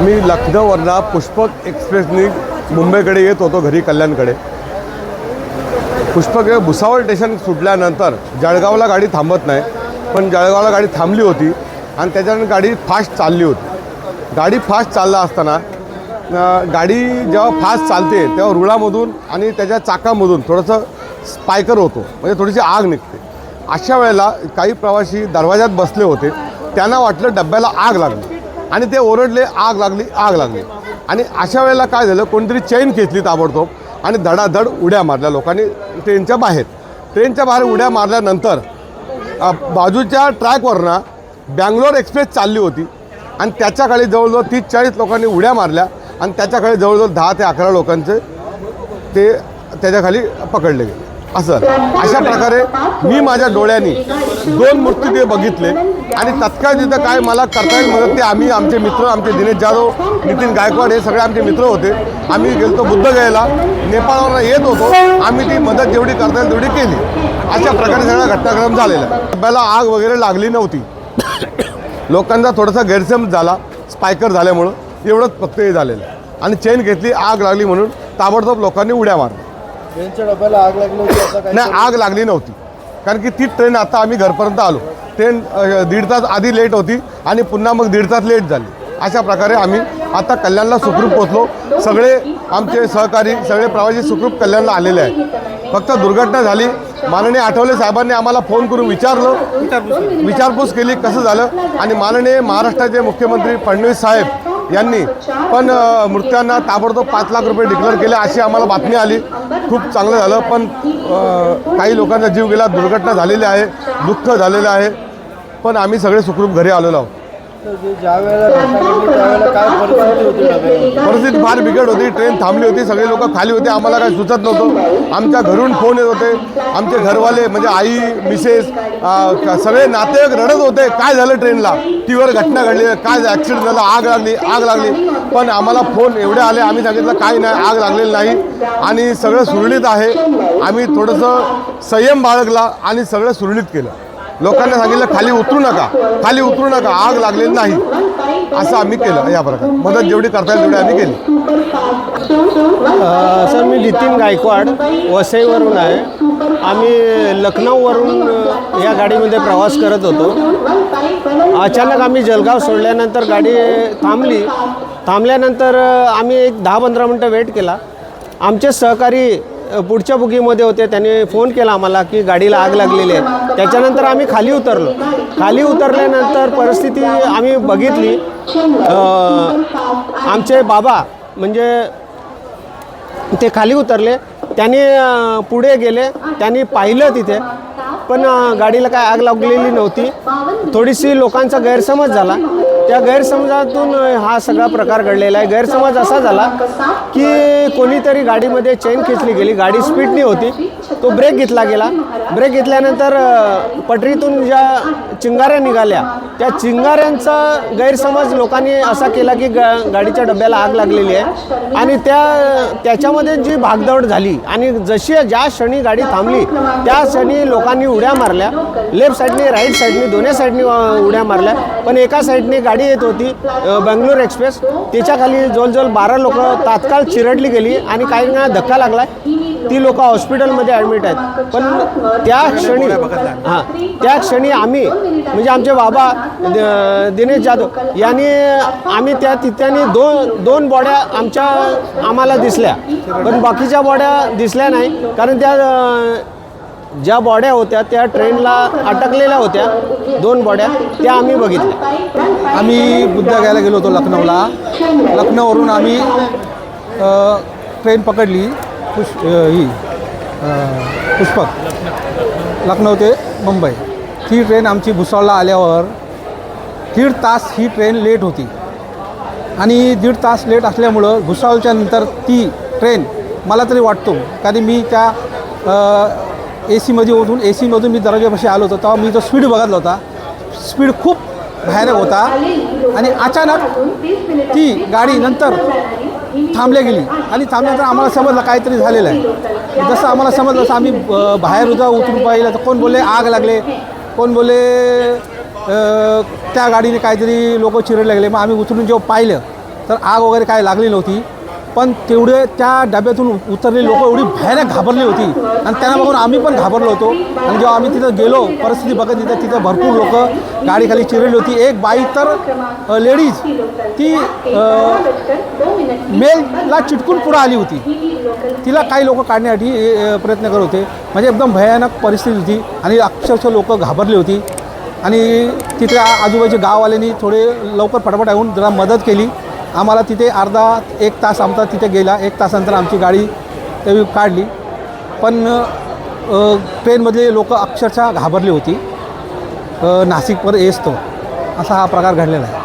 आम्ही लखनौवरनं पुष्पक एक्सप्रेसनी मुंबईकडे येत होतो घरी कल्याणकडे. पुष्पक हे भुसावळ स्टेशन सुटल्यानंतर जळगावला गाडी थांबत नाही पण जळगावला गाडी थांबली होती आणि त्याच्यानंतर गाडी फास्ट चालली होती. गाडी फास्ट चालला असताना गाडी जेव्हा फास्ट चालते तेव्हा रुळामधून आणि त्याच्या चाकामधून थोडंसं स्पायकर होतो म्हणजे थोडीशी आग निघते. अशा वेळेला काही प्रवासी दरवाज्यात बसले होते त्यांना वाटलं डब्याला आग लागली. आणि ते ओरडले आग लागली आग लागली. आणि अशा वेळेला काय झालं कोणतरी चैन खेचली ताबडतोब आणि धडाधड उड्या मारल्या लोकांनी ट्रेनच्या बाहेर. ट्रेनच्या बाहेर उड्या मारल्यानंतर बाजूच्या ट्रॅकवरनं बँगलोर एक्सप्रेस चालली होती. आणि त्याच्याखाली जवळजवळ तीस चाळीस लोकांनी उड्या मारल्या आणि त्याच्याखाली जवळजवळ दहा ते अकरा लोकांचे ते त्याच्याखाली पकडले गेले. असं. अशा प्रकारे मी माझ्या डोळ्यांनी दोन मूर्ती ते बघितले. आणि तत्काळ तिथं काय मला करता येईल मदत ते आम्ही आमचे मित्र आमचे दिनेश जाधव नितीन गायकवाड हे सगळे आमचे मित्र होते. आम्ही गेलो बुद्ध बुद्धगयेला नेपाळवर येत होतो. आम्ही ती मदत जेवढी करता येईल तेवढी केली. अशा प्रकारे सगळा घटनाक्रम झालेला डब्याला आग वगैरे लागली नव्हती. लोकांचा थोडासा गैरसमज झाला. स्पायकर झाल्यामुळं एवढंच फक्त हे झालेलं आणि चेन घेतली आग लागली म्हणून ताबडतोब लोकांनी उड्या मारल्या. ट्रेनच्या डब्याला आग लागली होती असं काही नाही आग लागली नव्हती. कारण की ती ट्रेन आता आम्ही घरपर्यंत आलो. ट्रेन दीड तास आधी लेट होती आणि पुन्हा मग दीड तास लेट झाली. अशा प्रकारे आम्ही आता कल्याणला सुखरूप पोचलो सगळे आमचे सहकारी सगळे प्रवासी सुखरूप कल्याणला आलेले आहेत. फक्त दुर्घटना झाली. माननीय आठवले साहेबांनी आम्हाला फोन करून विचारलं. विचारपूस केली कसं झालं? आणि माननीय महाराष्ट्राचे मुख्यमंत्री फडणवीस साहेब यांनी. पण मृत्यांना ताबडतोब पाच लाख रुपये डिक्लेअर केले अशी आम्हाला बातमी आली. खूप चांगलं झालं पण काही लोकांचा जीव गेला दुर्घटना झालेली आहे दुःख झालेलं आहे. पण आम्ही सगळे सुखरूप घरी आलेलो आहोत. काय परिस्थिती फार बिकट होती ट्रेन थांबली होती सगळे लोक खाली होते आम्हाला काही सुचत नव्हतं. आमच्या घरून फोन येत होते आमचे घरवाले म्हणजे आई मिसेस सगळे नातेवाईक रडत होते काय झालं ट्रेनला टी व्हीवर घटना घडली काय ॲक्सिडेंट झाला आग लागली आग लागली. पण आम्हाला फोन एवढे आले आम्ही सांगितलं काही नाही आग लागलेली नाही. आणि सगळं सुरळीत आहे. आम्ही थोडंसं संयम बाळगला आणि सगळं सुरळीत केलं. लोकांना सांगितलं खाली उतरू नका खाली उतरू नका आग लागलेली नाही. असं आम्ही केलं. या प्रकारे. मदत जेवढी करता येईल तेवढी आम्ही केली. सर मी नितीन गायकवाड वसईवरून आहे. आम्ही लखनौवरून या गाडीमध्ये प्रवास करत होतो. अचानक आम्ही जलगाव सोडल्यानंतर गाडी थांबली. थांबल्यानंतर आम्ही एक दहा पंधरा मिनटं वेट केला. आमचे सहकारी पुढच्या बुकीमध्ये होते. त्यांनी फोन केला आम्हाला की गाडीला आग लागलेली आहे. त्याच्यानंतर आम्ही खाली उतरलो. खाली उतरल्यानंतर परिस्थिती आम्ही बघितली. आमचे बाबा म्हणजे ते खाली उतरले. त्यांनी पुढे गेले. त्यांनी पाहिलं तिथे. पण गाडीला काय आग लागलेली नव्हती. थोडीशी लोकांचा गैरसमज झाला. त्या गैरसमजातून हा सगळा प्रकार घडलेला आहे. गैरसमज असा झाला की कोणीतरी गाडीमध्ये चेन खेचली गेली गाडी स्पीडनी होती. तो ब्रेक घेतला गेला. ब्रेक घेतल्यानंतर पटरीतून ज्या चिंगाऱ्या निघाल्या त्या चिंगाऱ्यांचा गैरसमज लोकांनी असा केला की गा गाडीच्या डब्याला आग लागलेली आहे. आणि त्या त्याच्यामध्ये जी भागदौड झाली आणि जशी ज्या क्षणी गाडी थांबली त्या क्षणी लोकांनी उड्या मारल्या. लेफ्ट साईडने राईट साईडने दोन्ही साईडने उड्या मारल्या. पण एका साईडने गाडी येत होती बंगलोर बेंगलोर एक्सप्रेस. त्याच्याखाली जवळजवळ बारा लोक तात्काळ चिरडली गेली आणि काहींना धक्का लागला ती लोक हॉस्पिटलमध्ये ॲडमिट आहेत. पण त्या क्षणी हां त्या क्षणी आम्ही म्हणजे आमचे बाबा द- दिनेश जाधव यांनी आम्ही त्या तिथ्याने दोन दोन बॉड्या आमच्या आम्हाला दिसल्या. पण बाकीच्या बॉड्या दिसल्या नाही. कारण त्या ज्या बॉड्या होत्या त्या ट्रेनला अटकलेल्या होत्या. दोन बॉड्या त्या आम्ही बघितल्या. आम्ही बुद्ध घ्यायला गेलो होतो लखनौला. लखनौवरून आम्ही ट्रेन पकडली. पुष ही पुष्पक. लखनौ ते मुंबई. ती ट्रेन आमची भुसावळला आल्यावर दीड तास ही ट्रेन लेट होती. आणि दीड तास लेट असल्यामुळं भुसावळच्या नंतर ती ट्रेन मला तरी वाटतो. कारण मी त्या ए सीमध्ये ओढून ए सीमधून मी दरवाजापाशी आलो होतो तेव्हा मी तो स्पीड बघितला होता स्पीड खूप भयानक होता. आणि अचानक ती गाडी नंतर थांबल्या गेली. आणि थांबल्यानंतर आम्हाला समजलं काहीतरी झालेलं आहे. जसं आम्हाला समजलं तसं आम्ही बाहेर उद्या उतरून पाहिलं तर कोण बोलले आग लागले. कोण बोलले त्या गाडीने काहीतरी लोक चिरडले लागले मग आम्ही उतरून जेव्हा पाहिलं तर आग वगैरे काय लागली नव्हती. पण तेवढे त्या डब्यातून उतरलेली लोक एवढी भयानक घाबरली होती. आणि त्यांना बघून आम्ही पण घाबरलो होतो. आणि जेव्हा आम्ही तिथं गेलो परिस्थिती बघत तिथं तिथं भरपूर लोक गाडीखाली चिरलेली होती. एक बाई तर लेडीज ती मेलला चिटकून पुढं आली होती. तिला काही लोक काढण्यासाठी प्रयत्न करत होते. म्हणजे एकदम भयानक परिस्थिती होती. आणि अक्षरशः लोक घाबरली होती. आणि तिथे आजूबाजूच्या गाववाल्यांनी थोडे लवकर फटाफट येऊन जरा मदत केली. आम्हाला तिथे अर्धा एक तास आमचा तिथे गेला एक तासानंतर आमची गाडी त्यावेळी काढली. पण ट्रेनमधले लोक अक्षरशः घाबरली होती. नाशिकवर येसतो असा हा प्रकार घडलेला आहे.